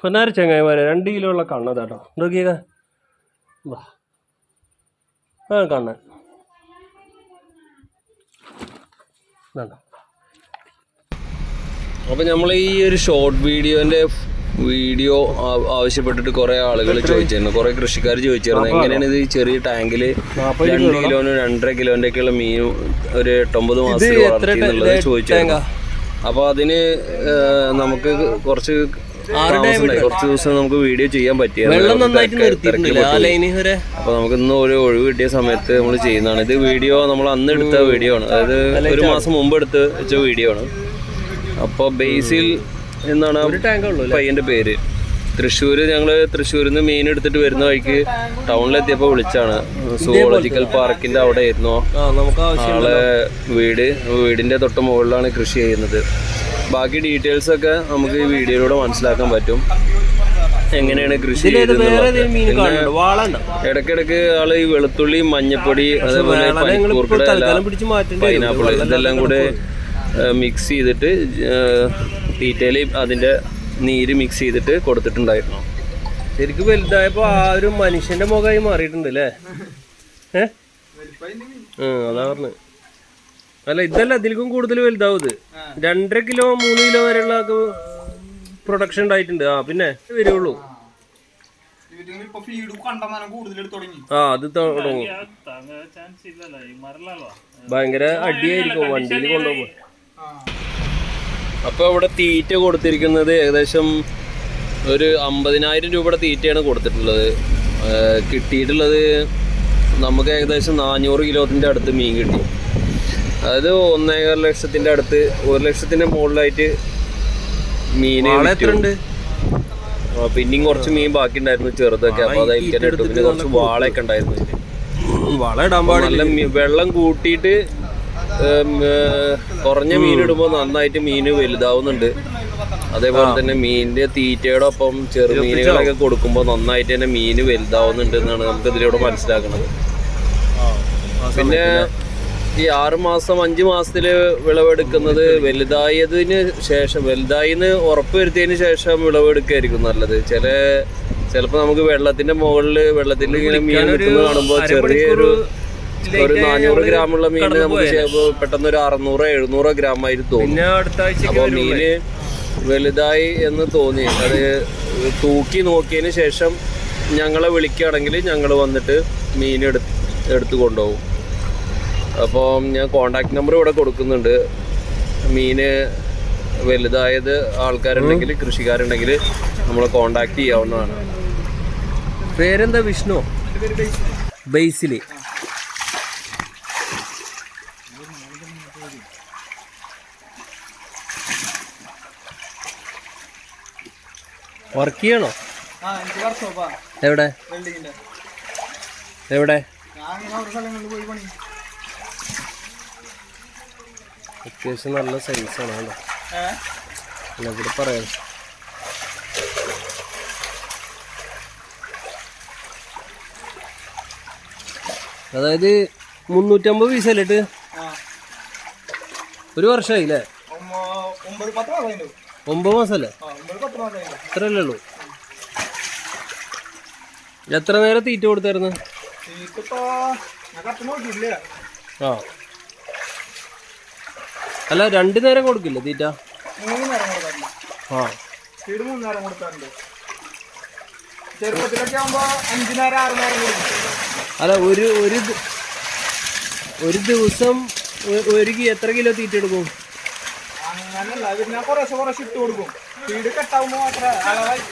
പൊന്നാര ചങ്ങായിമാരെ രണ്ട് കിലോ ഉള്ള കണ്ണതാട്ടോ നോക്കിയേക്ക. വാ. ആ കണ്ണൻ ഇതാണ്ടോ. അപ്പൊ നമ്മൾ ഈ ഒരു ഷോർട്ട് വീഡിയോന്റെ വീഡിയോ ആവശ്യപ്പെട്ടിട്ട് കുറേ ആളുകൾ ചോദിച്ചിരുന്നു. കുറേ കൃഷിക്കാർ ചോദിച്ചിരുന്നു. എങ്ങനെയാണ് ഇത് ചെറിയ ടാങ്കിൽ രണ്ട് കിലോനും രണ്ടര കിലോന്റെ ഒക്കെ ഉള്ള മീൻ ഒരു എട്ടൊമ്പത് മാസത്തിൽ വളർത്തിയെന്നുള്ളത് ചോദിച്ചിരുന്നു. അപ്പൊ അതിന് നമുക്ക് കുറച്ച്. കുറച്ച് ദിവസം നമുക്ക് വീഡിയോ ചെയ്യാൻ പറ്റിയത് വെള്ളം നന്നായിട്ട് നിർത്തിയിട്ടുണ്ട് അപ്പൊ നമുക്ക് ഇന്ന് ഒരു ഒഴിവ് കിട്ടിയ സമയത്ത് നമ്മൾ ചെയ്യുന്നതാണ്. ഇത് വീഡിയോ നമ്മൾ അന്ന് എടുത്ത വീഡിയോ ആണ്. അതായത് ഒരു മാസം മുമ്പ് എടുത്ത് വെച്ച വീഡിയോ ആണ്. അപ്പൊ ബേസിൽ എന്നാണ് പയ്യന്റെ പേര്. തൃശ്ശൂര് ഞങ്ങൾ തൃശ്ശൂരിൽ നിന്ന് മീൻ എടുത്തിട്ട് വരുന്ന വഴിക്ക് ടൗണിലെത്തിയപ്പോ വിളിച്ചാണ്. സുവോളജിക്കൽ പാർക്കിന്റെ അവിടെ ആയിരുന്നു ആളെ വീട് വീടിന്റെ തൊട്ട് മുകളിലാണ് കൃഷി ചെയ്യുന്നത്. ബാക്കി ഡീറ്റെയിൽസ് ഒക്കെ നമുക്ക് ഈ വീഡിയോയിലൂടെ മനസ്സിലാക്കാൻ പറ്റും. എങ്ങനെയാണ് കൃഷി ഇടക്കിടക്ക് ആൾ ഈ വെളുത്തുള്ളി മഞ്ഞപ്പൊടി അതേപോലെ പനിക്കൂർക്കട. പൈനാപ്പിൾ ഇതെല്ലാം കൂടെ മിക്സ് ചെയ്തിട്ട് തീറ്റയിൽ അതിന്റെ നീര് മിക്സ് ചെയ്തിട്ട് കൊടുത്തിട്ടുണ്ടായിരുന്നു. ശരിക്കും വലുതായപ്പോ ആ ഒരു മനുഷ്യന്റെ മുഖമായി മാറിയിട്ടുണ്ട് അല്ലേ ഏ? അതാ പറഞ്ഞത്. അല്ല ഇതല്ല അതിലേക്കും കൂടുതൽ വലുതാവും ഇത്. രണ്ടര കിലോ മൂന്ന് കിലോ വരെയുള്ള പ്രൊഡക്ഷൻ ഉണ്ടായിട്ടുണ്ട്. ആ പിന്നെ വരുള്ളൂ. ഇപ്പൊ ഫീഡ് കണ്ടമാനം കൂടുതൽ തുടങ്ങി. ആ അത് തുടങ്ങും. ഭയങ്കര അടിയായിരിക്കും വണ്ടിയിൽ കൊണ്ടുപോകും അപ്പൊ ഇവിടെ തീറ്റ കൊടുത്തിരിക്കുന്നത് ഏകദേശം ഒരു അമ്പതിനായിരം രൂപയുടെ തീറ്റയാണ് കൊടുത്തിട്ടുള്ളത്. കിട്ടിയിട്ടുള്ളത് നമുക്ക് ഏകദേശം നാനൂറ് കിലോത്തിന്റെ അടുത്ത് മീൻ കിട്ടി. അതായത് ഒന്നേകാൽ ലക്ഷത്തിന്റെ അടുത്ത് ഒരു ലക്ഷത്തിന്റെ മുകളിലായിട്ട് മീൻ പിന്നെയും കുറച്ച് മീൻ ബാക്കി ഉണ്ടായിരുന്നു ചെറുതൊക്കെ അപ്പൊ അത് അതിൽക്കന്നെ ഇട്ടു. പിന്നെ കുറച്ച് വാളയൊക്കെ ഉണ്ടായിരുന്നു. വള ഇടാൻ പാടില്ല? വെള്ളം കൂട്ടിയിട്ട് കുറഞ്ഞ മീൻ ഇടുമ്പോൾ നന്നായിട്ട് മീൻ വലുതാവുന്നുണ്ട്. അതേപോലെ തന്നെ മീനിന്റെ തീറ്റയുടെ ഒപ്പം ചെറുമീനുകളൊക്കെ കൊടുക്കുമ്പോ നന്നായിട്ട് തന്നെ മീൻ വലുതാവുന്നുണ്ട് എന്നാണ് നമുക്ക് ഇതിലൂടെ മനസ്സിലാക്കുന്നത് പിന്നെ ഈ ആറ് മാസം അഞ്ച് മാസത്തിൽ വിളവെടുക്കുന്നത് വലുതായതിന് ശേഷം വലുതായിന്ന് ഉറപ്പ് വരുത്തിയതിന് ശേഷം വിളവെടുക്കായിരിക്കും നല്ലത്. ചില ചിലപ്പോൾ നമുക്ക് വെള്ളത്തിന്റെ മുകളിൽ വെള്ളത്തിൽ ഇങ്ങനെ മീൻ നിൽക്കുന്നത് കാണുമ്പോൾ ചെറിയൊരു ഒരു നാനൂറ് ഗ്രാമുള്ള മീൻ നമുക്ക് പെട്ടെന്ന് ഒരു അറുന്നൂറോ എഴുന്നൂറോ ഗ്രാം ആയിട്ട് തോന്നും അപ്പോൾ മീന് വലുതായി എന്ന് തോന്നി. അത് തൂക്കി നോക്കിയതിന് ശേഷം ഞങ്ങളെ വിളിക്കുകയാണെങ്കിൽ ഞങ്ങൾ വന്നിട്ട് മീൻ എടുത്ത് എടുത്ത് കൊണ്ടുപോകും. അപ്പോൾ ഞാൻ കോണ്ടാക്ട് നമ്പർ ഇവിടെ കൊടുക്കുന്നുണ്ട്. മീന് വലുതായത് ആൾക്കാരുണ്ടെങ്കിൽ കൃഷിക്കാരുണ്ടെങ്കിൽ നമ്മൾ കോണ്ടാക്ട് ചെയ്യാവുന്നതാണ്. പേരെന്താ വിഷ്ണു? ബേസിൽ. വർക്ക് ചെയ്യണോ? എവിടെ? എവിടെ ഞാൻ അങ്ങനെ ഓരോ സ്ഥലങ്ങളിൽ പോയി പണി അത്യാവശ്യം നല്ല സൈസാണ് കേട്ടോ. അല്ല ഇവിടെ പറയാം. അതായത് മുന്നൂറ്റമ്പത് പീസ് അല്ലേ ഇട്ട്? ആ. ഒരു വർഷമായില്ലേ ഒമ്പ- ഒമ്പത് മാസമല്ലേ അത്രയല്ലേ ഉള്ളൂ. എത്ര നേരം തീറ്റ കൊടുത്തായിരുന്നു? ആ. അല്ല രണ്ടു നേരം കൊടുക്കില്ല തീറ്റ? മൂന്ന് നേരം കൊടുക്കാറുണ്ട് ആ. സ്പീഡ് മൂന്ന് നേരം കൊടുക്കാറുണ്ട്. ചെറുപ്പത്തിലൊക്കെ ആകുമ്പോ അഞ്ചു നേരം ആറ് നേരം കൊടുക്കും. അല്ല ഒരു ഒരു ഒരു ദിവസം ഒരു കി- എത്ര കിലോ തീറ്റ എടുക്കും? അങ്ങനല്ല പിന്നെ കുറേശ്ശെ കുറേശ്ശെ ഇട്ട് കൊടുക്കും. മാത്രമേ അളവായി.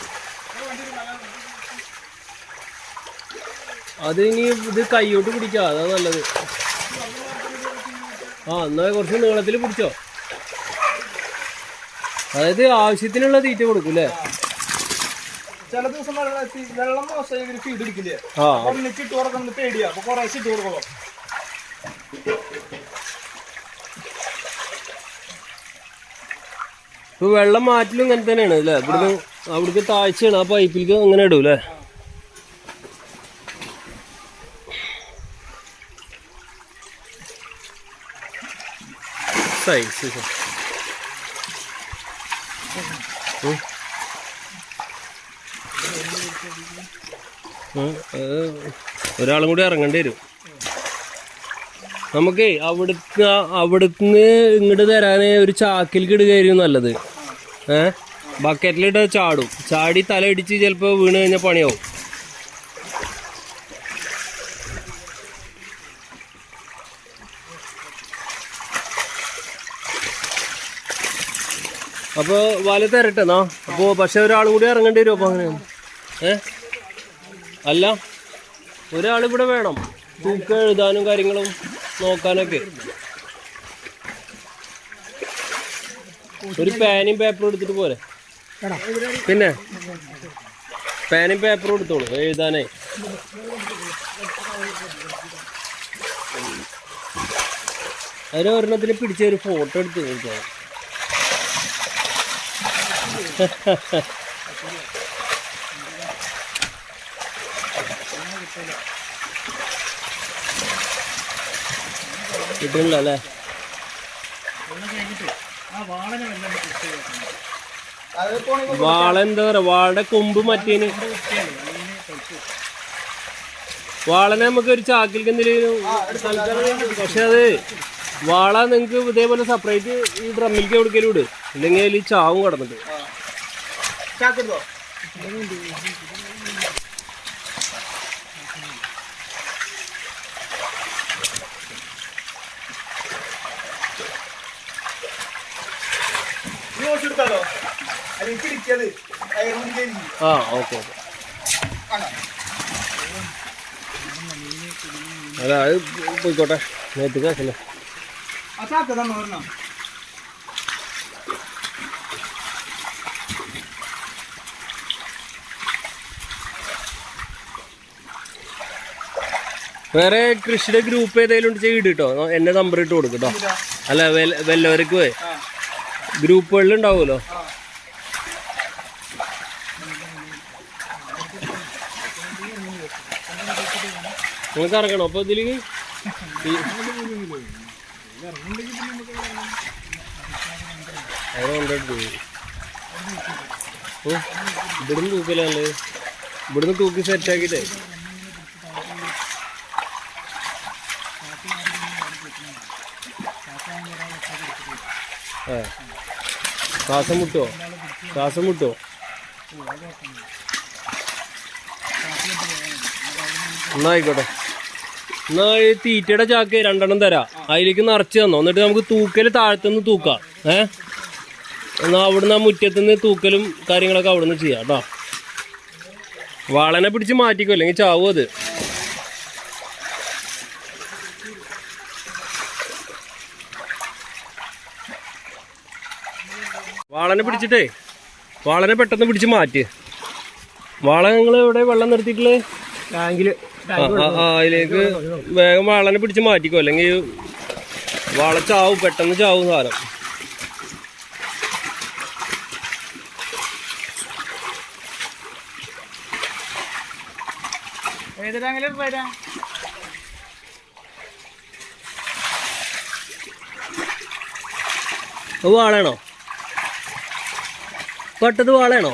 അത് ഇനി ഇത് കൈയോട്ട് പിടിക്കാം അതാ നല്ലത്. ആ എന്നാൽ കുറച്ച് നീളത്തിൽ പിടിച്ചോ. അതായത് ആവശ്യത്തിനുള്ള തീറ്റ കൊടുക്കും അല്ലേ ചില ദിവസം വെള്ളം മോശമായി ഫീഡ് എടുക്കില്ലേ ആ. ഒന്നിച്ച് ഇട്ട് കൊടുക്കുന്നത് പേടിയാ. അപ്പൊ കുറേശ്ശെ ഇട്ട് കൊടുക്കുള്ളൂ ഇപ്പൊ വെള്ളം മാറ്റലും ഇങ്ങനെ തന്നെയാണ് അല്ലേ ഇവിടുന്ന് അവിടേക്ക് താഴ്ചയാണ് ആ പൈപ്പിലേക്ക് അങ്ങനെ ഇടും അല്ലേ sicher. അത് ഒരാളും കൂടി ഇറങ്ങേണ്ടി വരും. നമുക്കേ അവിടുന്ന് അവിടുന്ന് ഇങ്ങോട്ട് തരാന് ഒരു ചാക്കിലേക്ക് ഇടുകയായിരുന്നു നല്ലത്. ഏഹ് ബക്കറ്റിലിട്ട് ചാടും. ചാടി തല ഇടിച്ച് ചിലപ്പോൾ വീണ് കഴിഞ്ഞാൽ പണിയാവും. അപ്പോൾ വല തരട്ടെന്നാ അപ്പോൾ പക്ഷെ ഒരാൾ കൂടി ഇറങ്ങേണ്ടി വരും അപ്പോൾ അങ്ങനെ. ഏ? അല്ല ഒരാൾ ഇവിടെ വേണം. തൂക്കം എഴുതാനും കാര്യങ്ങളും നോക്കാനൊക്കെ. ഒരു പാനും പേപ്പറും എടുത്തിട്ട് പോരെ. പിന്നെ? പാനും പേപ്പറും എടുത്തോളൂ എഴുതാനേ. അതിന് ഒരെണ്ണത്തിന് പിടിച്ച ഒരു ഫോട്ടോ എടുത്ത് നോക്കാം കിട്ടുന്നില്ല അല്ലേ വാള എന്താ പറയാ വാളുടെ കൊമ്പ് മറ്റേന് വാളനെ നമുക്ക് ഒരു ചാക്കിലേക്ക് എന്തെങ്കിലും പക്ഷെ അത് വാള നിങ്ങക്ക് ഇതേപോലെ സെപ്പറേറ്റ് ഈ ഡ്രമ്മിലേക്ക് എവിടേക്കും ഇട്. ഇല്ലെങ്കിൽ അതിൽ ചാവും കിടന്നിട്ട്. ചാക്കെടുത്തോ നീ ഓസ് എടുത്താലോ? അല്ലെങ്കിൽ പിടിക്കത് ആ ഓക്കെ ഓക്കെ. അല്ല അത് പോയിക്കോട്ടെ. നേരത്തെ ചാക്ക് വേറെ കൃഷിയുടെ ഗ്രൂപ്പ് ഏതെങ്കിലും ഉണ്ട് ചെയ്ത് കേട്ടോ എന്നെ നമ്പർ ഇട്ട് കൊടുക്കും കേട്ടോ അല്ല വെല്ല- വല്ലവർക്ക് പോയി. ഗ്രൂപ്പുകളിൽ ഉണ്ടാവുമല്ലോ. നിങ്ങൾക്ക് ഇറങ്ങണോ? അപ്പൊ ഇതിൽ ഇവിടുന്ന് തൂക്കില്ല ഇവിടുന്ന് തൂക്കി സെറ്റ് ആ ശ്വാസം മുട്ടോ? ശ്വാസം മുട്ടോ? എന്നാ ആയിക്കോട്ടെ എന്നാ തീറ്റയുടെ ചാക്ക് രണ്ടെണ്ണം തരാ. അതിലേക്ക് നിറച്ച് തന്നോ. എന്നിട്ട് നമുക്ക് തൂക്കൽ താഴത്തുനിന്ന് തൂക്കാം. ഏ? എന്നാ അവിടുന്ന് ആ മുറ്റത്തുനിന്ന് തൂക്കലും കാര്യങ്ങളൊക്കെ അവിടുന്ന് ചെയ്യാം കേട്ടോ. വളനെ പിടിച്ച് മാറ്റിക്കോ. അല്ലെങ്കിൽ ചാവും അത്. വാളനെ പിടിച്ചിട്ടേ. വാളനെ പെട്ടെന്ന് പിടിച്ച് മാറ്റ്. വാള ഞങ്ങൾ ഇവിടെ വെള്ളം നിർത്തിയിട്ടുള്ളത് ആ, ആ, അതിലേക്ക് വേഗം വാളനെ പിടിച്ച് മാറ്റിക്കോ. അല്ലെങ്കിൽ വാള ചാവും പെട്ടെന്ന് ചാവും സാധനം. ഏത് ടാങ്കിൽ വരാ? വാളയാണോ? പെട്ടത് വാളയാണോ?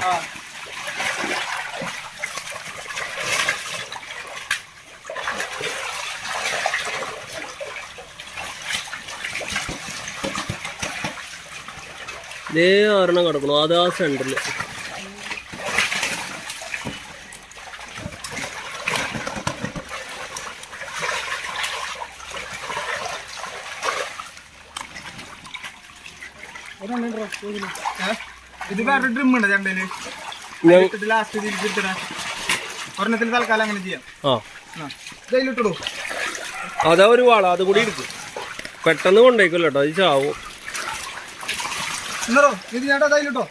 ഇതേ ഒരെണ്ണം കിടക്കണു. അത് ആ സെന്ററിൽ ഏ? ഇത് വേറെ ഡ്രിം ഉണ്ട് ചണ്ടയിൽ ഇട്ടിട്ട് ലാസ്റ്റ് തിരിച്ചിട്ടാ ഒരെണ്ണത്തിൽ തൽക്കാലം അങ്ങനെ ചെയ്യാം. ആ. ആ ഇതിലിട്ടിടൂ അതാ ഒരു വാള അത് കൂടി എടുക്കും പെട്ടെന്ന് കൊണ്ടേക്കല്ലോ കേട്ടോ അത് ചാവും. എന്നോ ഇത് ഞാൻ അതിലിട്ടോ.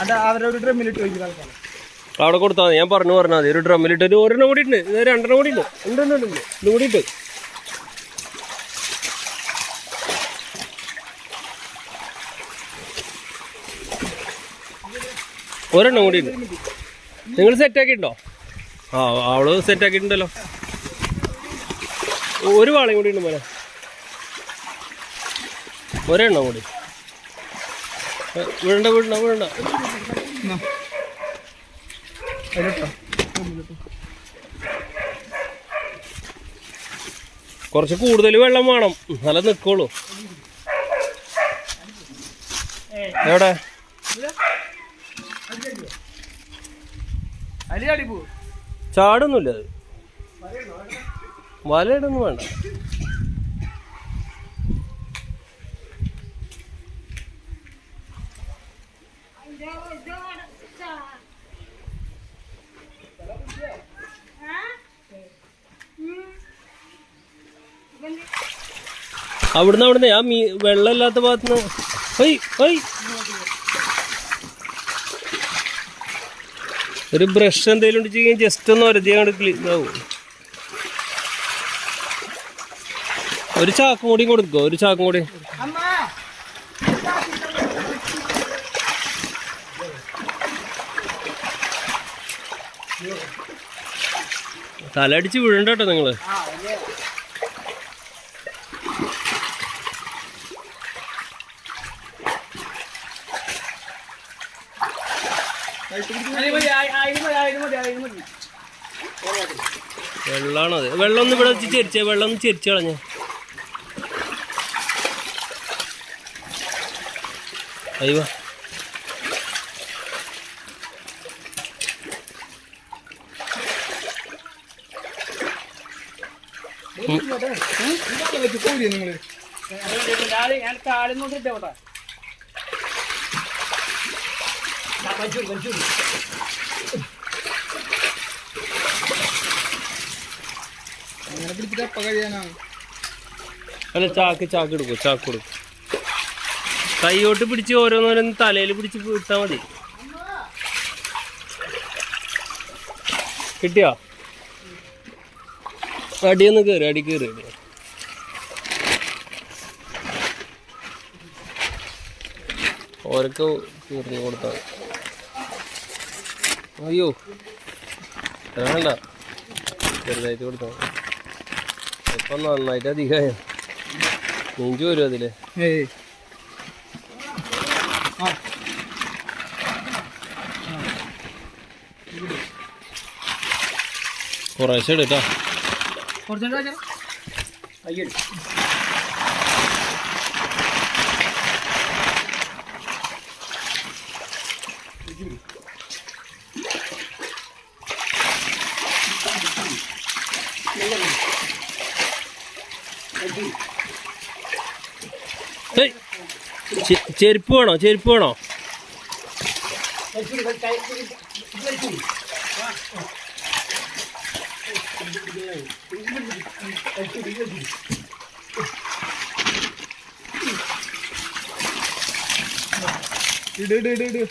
അതെ അവരൊരു ഡ്രമ്മിലിട്ട് വയ്ക്കും തൽക്കാലം. അവിടെ കൊടുത്താൽ മതി. ഞാൻ പറഞ്ഞു പറഞ്ഞാൽ മതി. ഒരു ഡ്രമ്മിലിട്ട് ഒരു ഒരെണ്ണം കൂടി ഉണ്ട് ഇത് രണ്ടെണ്ണം കൂടി ഉണ്ട് ഉണ്ട് ഉണ്ട്. ഇതും കൂടി ഉണ്ട് ഒരെണ്ണം കൂടി ഉണ്ട്. നിങ്ങൾ സെറ്റ് ആക്കിയിട്ടുണ്ടോ? ആ അവൾ സെറ്റ് ആക്കിയിട്ടുണ്ടല്ലോ. ഒരു വാളയും കൂടി ഉണ്ട് മോനെ. ഒരെണ്ണം കൂടി. വീഴണ്ട വീഴണ്ട വീഴണ്ട കുറച്ച് കൂടുതൽ വെള്ളം വേണം. നല്ല നിക്കോളൂ എവിടെ? ചാടൊന്നുമില്ല അത്. വലയിടൊന്നും വേണ്ട. അവിടുന്ന് അവിടുന്ന് ആ മീ വെള്ളമില്ലാത്ത ഭാഗത്തുനിന്ന്. ഒയ് ഹൈ ഒരു ബ്രഷ് എന്തെങ്കിലും ഉണ്ടെങ്കിൽ ജസ്റ്റ് ഒന്ന് ഒരതി അങ്ങോട്ട് ക്ലീൻ ആവും. ഒരു ചാക്കും കൂടി കൊടുക്കോ ഒരു ചാക്കും കൂടി. തലടിച്ച് വീഴണ്ട കേട്ടോ നിങ്ങൾ അലി മതി ആയിരം മതി ആയിരം മതി ആയിരം മതി വെള്ളാണത് വെള്ളം ഒന്ന് ഇവിടെ വെച്ച് ചെരിച്ചേ വെള്ളം ഒന്ന് ചെരിച്ചു കളഞ്ഞ. അയ്യോ. ഞാൻ കാലിൽ അല്ല ചാക്ക് ചാക്ക് എടുക്കും ചാക്ക് കൊടുക്കും. കൈയോട്ട് പിടിച്ച് ഓരോന്നോരോന്ന് തലയിൽ പിടിച്ച് ഇട്ടാ മതി. കിട്ടിയോ? അടിയൊന്ന് കയറി അടി കയറി ഓരൊക്കെ തീർന്നു കൊടുത്താൽ അയ്യോ വേണ്ട. ചെറുതായിട്ട് കൊടുത്താൽ ഇപ്പം നന്നായിട്ട് അധികമായോ? നെഞ്ചു വരും അതിൽ? കുറേശ്ശെ എടുക്കാം. കുറച്ചെടുക്കാം അയ്യോ. ചെരുപ്പ് വേണോ? ചെരുപ്പ് വേണോ? ഇട് ഇട് ഇട് ഇട്.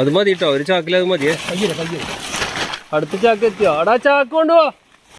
അത് മതി കേട്ടോ ഒരു ചാക്കിൽ അത് മതിയേ. അടുത്ത ചാക്ക് എത്തിയോ? അടാ ചാക്ക് കൊണ്ടുപോ